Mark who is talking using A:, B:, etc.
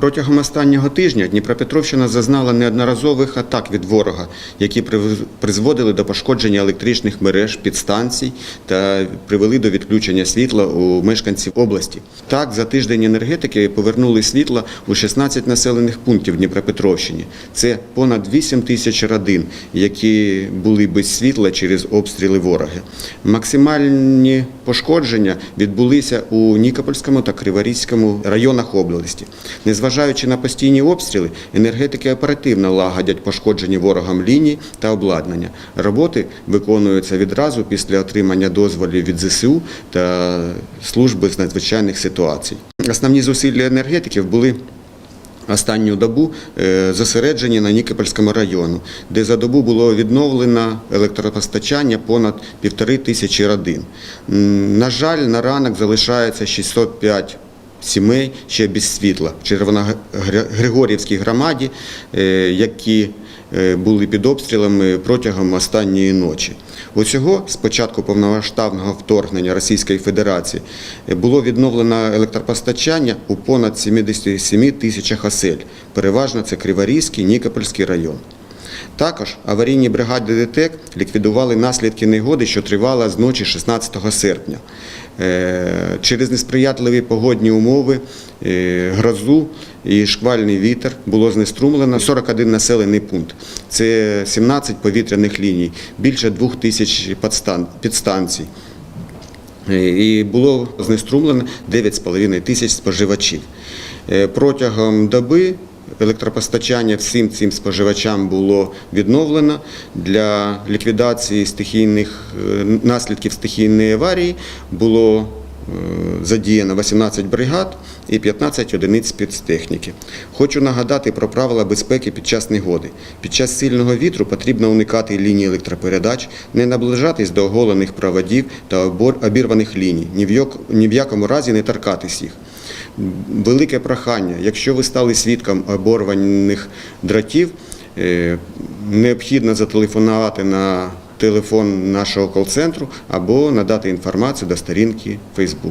A: Протягом останнього тижня Дніпропетровщина зазнала неодноразових атак від ворога, які призводили до пошкодження електричних мереж, підстанцій та привели до відключення світла у мешканців області. Так, за тиждень енергетики повернули світло у 16 населених пунктів Дніпропетровщини. Це понад 8 тисяч родин, які були без світла через обстріли ворога. Максимальні пошкодження відбулися у Нікопольському та Криворізькому районах області. Незважаючи на постійні обстріли, енергетики оперативно лагодять пошкоджені ворогам лінії та обладнання. Роботи виконуються відразу після отримання дозволів від ЗСУ та служби з надзвичайних ситуацій. Основні зусилля енергетиків були останню добу е, зосереджені на Нікопольському району, де за добу було відновлено електропостачання понад півтори тисячі родин. На жаль, на ранок залишається 605 сімей ще без світла в Червоногригорівській громаді, е, які е, були під обстрілами протягом останньої ночі. Усього з початку повномасштабного вторгнення Російської Федерації е, було відновлено електропостачання у понад 77 тисячах осель. Переважно це Криворізький, Нікопольський район. Також аварійні бригади ДТЕК ліквідували наслідки негоди, що тривала з ночі 16 серпня. Е, Через несприятливі погодні умови, е, грозу і шквальний вітер було знеструмлено 41 населений пункт. Це 17 повітряних ліній, більше 2 тисяч підстанцій. Е, І було знеструмлено 9,5 тисяч споживачів. Протягом доби електропостачання всім цим споживачам було відновлено для ліквідації стихійних е, наслідків стихійної аварії. Було задіяно 18 бригад і 15 одиниць спецтехніки. Хочу нагадати про правила безпеки під час негоди. Під час сильного вітру потрібно уникати ліній електропередач, не наближатись до оголених проводів та обірваних ліній, ні в якому разі не торкатись їх. Велике прохання, якщо ви стали свідком оборваних дротів, е, необхідно зателефонувати на телефон нашого кол-центру або надати інформацію до сторінки Facebook.